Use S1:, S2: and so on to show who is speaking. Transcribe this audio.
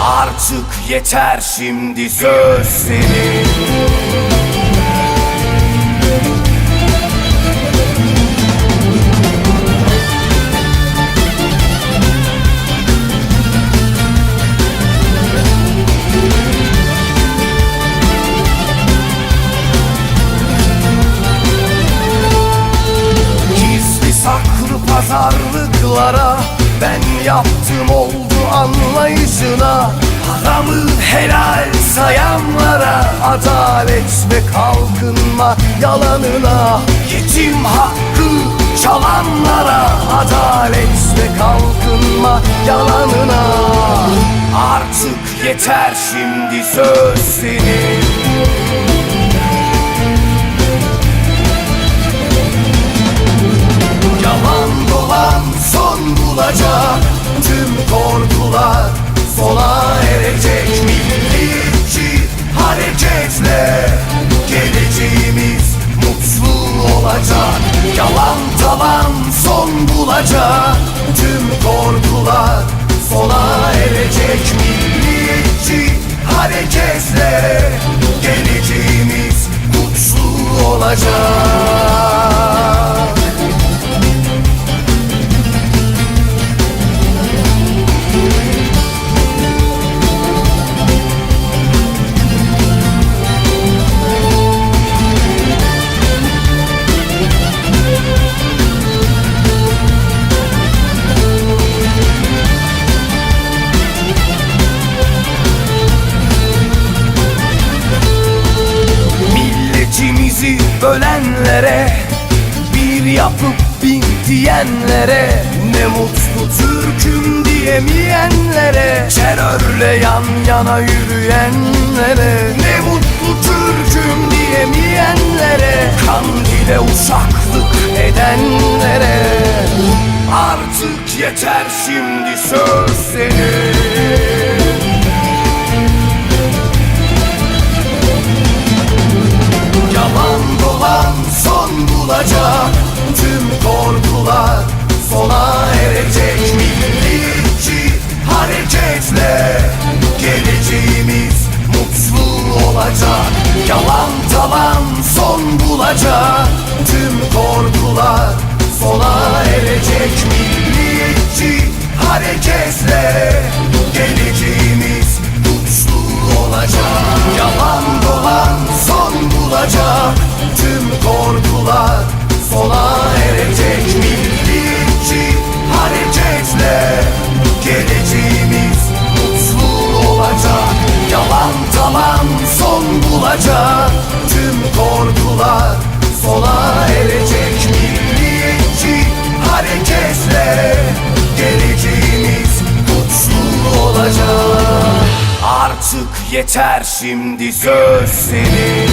S1: Artık yeter şimdi söz senin saklı pazarlıklara Ben yaptım oldu anlayışına. Haramı helal sayanlara Adalet ve kalkınma yalanına. Yetim hakkı çalanlara Adalet ve kalkınma yalanına. Artık yeter şimdi söz senin son bulacak Tüm korkular sona erecek. Milliyetçi hareketle Geleceğimiz mutlu olacak. Yalan talan son bulacak. Tüm korkular sona erecek. Milliyetçi bölenlere Bir yapıp bin diyenlere Ne mutlu Türk'üm diyemeyenlere Terörle yan yana yürüyenlere Ne mutlu Türk'üm diyemeyenlere Kandile uşaklık edenlere. Artık yeter şimdi söz senin Yalan talan son bulacak. Tüm korkular sona erecek. Milliyetçi hareketle Geleceğimiz mutlu olacak. Yalan dolan son bulacak. Tüm korkular sona erecek Artık yeter şimdi söz senin